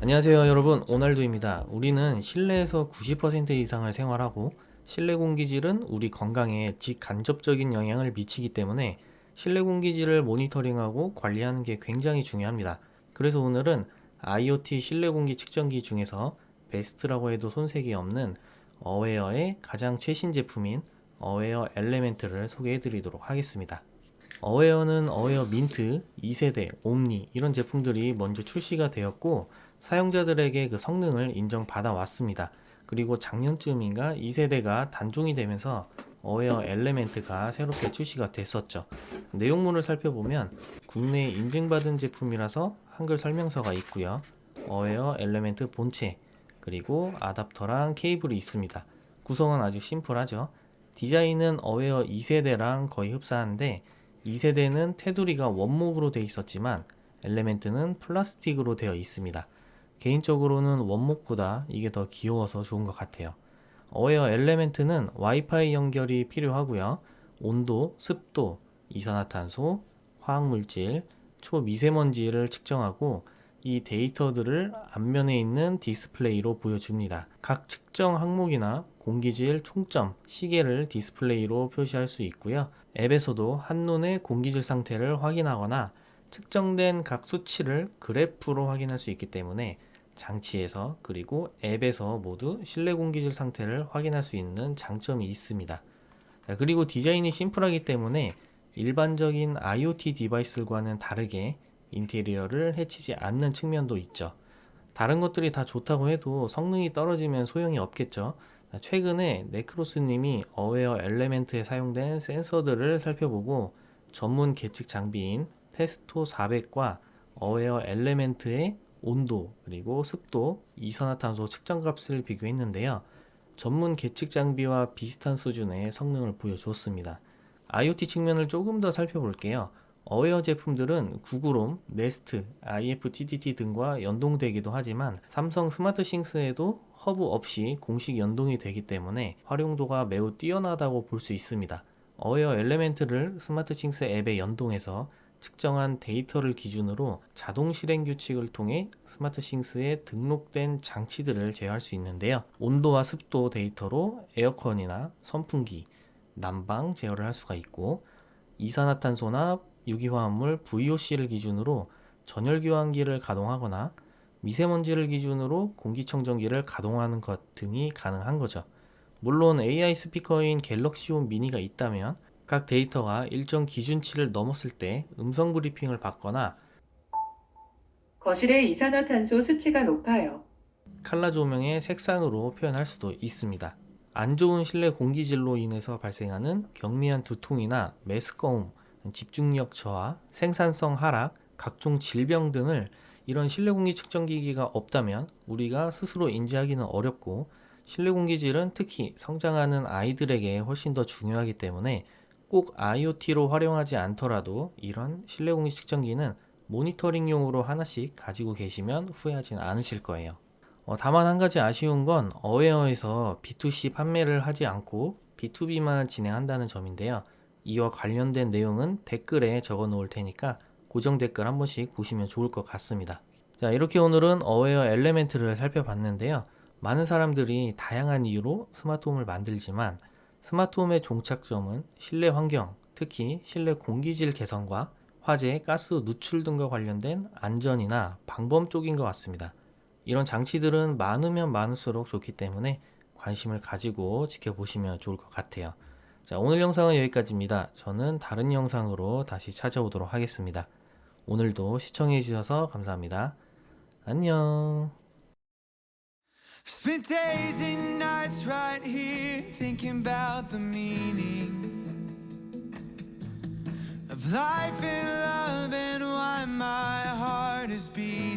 안녕하세요 여러분. 오날두입니다. 우리는 실내에서 90% 이상을 생활하고 실내 공기질은 우리 건강에 직간접적인 영향을 미치기 때문에 실내 공기질을 모니터링하고 관리하는 게 굉장히 중요합니다. 그래서 오늘은 IoT 실내 공기 측정기 중에서 베스트라고 해도 손색이 없는 어웨어의 가장 최신 제품인 어웨어 엘레멘트를 소개해 드리도록 하겠습니다 어웨어는 어웨어 민트, 2세대, 옴니 이런 제품들이 먼저 출시가 되었고 사용자들에게 그 성능을 인정받아 왔습니다. 그리고 작년쯤인가 2세대가 단종이 되면서 어웨어 엘레멘트가 새롭게 출시가 됐었죠. 내용물을 살펴보면 국내에 인증받은 제품이라서 한글 설명서가 있고요. 어웨어 엘레멘트 본체 그리고 아답터랑 케이블이 있습니다. 구성은 아주 심플하죠. 디자인은 어웨어 2세대랑 거의 흡사한데 2세대는 테두리가 원목으로 되어 있었지만 엘레멘트는 플라스틱으로 되어 있습니다. 개인적으로는 원목보다 이게 더 귀여워서 좋은 것 같아요. 어웨어 엘레멘트는 와이파이 연결이 필요하고요. 온도, 습도, 이산화탄소, 화학물질, 초미세먼지를 측정하고 이 데이터들을 앞면에 있는 디스플레이로 보여줍니다. 각 측정 항목이나 공기질 총점, 시계를 디스플레이로 표시할 수 있고요. 앱에서도 한눈에 공기질 상태를 확인하거나 측정된 각 수치를 그래프로 확인할 수 있기 때문에 장치에서 그리고 앱에서 모두 실내 공기질 상태를 확인할 수 있는 장점이 있습니다. 그리고 디자인이 심플하기 때문에 일반적인 IoT 디바이스들과는 다르게 인테리어를 해치지 않는 측면도 있죠. 다른 것들이 다 좋다고 해도 성능이 떨어지면 소용이 없겠죠. 최근에 네크로스님이 어웨어 엘레멘트에 사용된 센서들을 살펴보고 전문 계측 장비인 테스토 400과 어웨어 엘레멘트의 온도 그리고 습도, 이산화탄소 측정 값을 비교했는데요. 전문 계측 장비와 비슷한 수준의 성능을 보여줬습니다. IoT 측면을 조금 더 살펴볼게요. 어웨어 제품들은 구글홈, 네스트, IFTTT 등과 연동되기도 하지만 삼성 스마트 싱스에도 허브 없이 공식 연동이 되기 때문에 활용도가 매우 뛰어나다고 볼 수 있습니다. 어웨어 엘레멘트를 스마트 싱스 앱에 연동해서 측정한 데이터를 기준으로 자동 실행 규칙을 통해 스마트 싱스에 등록된 장치들을 제어할 수 있는데요. 온도와 습도 데이터로 에어컨이나 선풍기, 난방 제어를 할 수가 있고 이산화탄소나 유기화합물 VOC를 기준으로 전열 교환기를 가동하거나 미세먼지를 기준으로 공기청정기를 가동하는 것 등이 가능한 거죠. 물론 AI 스피커인 갤럭시온 미니가 있다면 각 데이터가 일정 기준치를 넘었을 때 음성 브리핑을 받거나 거실의 이산화탄소 수치가 높아요. 칼라 조명의 색상으로 표현할 수도 있습니다. 안 좋은 실내 공기질로 인해서 발생하는 경미한 두통이나 메스꺼움, 집중력 저하, 생산성 하락, 각종 질병 등을 이런 실내 공기 측정기기가 없다면 우리가 스스로 인지하기는 어렵고 실내 공기질은 특히 성장하는 아이들에게 훨씬 더 중요하기 때문에 꼭 IoT로 활용하지 않더라도 이런 실내 공기 측정기는 모니터링용으로 하나씩 가지고 계시면 후회하진 않으실 거예요. 어, 다만 한 가지 아쉬운 건 어웨어에서 B2C 판매를 하지 않고 B2B만 진행한다는 점인데요. 이와 관련된 내용은 댓글에 적어 놓을 테니까 고정 댓글 한 번씩 보시면 좋을 것 같습니다. 자, 이렇게 오늘은 어웨어 엘레멘트를 살펴봤는데요. 많은 사람들이 다양한 이유로 스마트홈을 만들지만 스마트홈의 종착점은 실내 환경, 특히 실내 공기질 개선과 화재, 가스 누출 등과 관련된 안전이나 방범 쪽인 것 같습니다. 이런 장치들은 많으면 많을수록 좋기 때문에 관심을 가지고 지켜보시면 좋을 것 같아요. 자, 오늘 영상은 여기까지입니다. 저는 다른 영상으로 다시 찾아오도록 하겠습니다. 오늘도 시청해주셔서 감사합니다. 안녕. Life and love and why my heart is beating.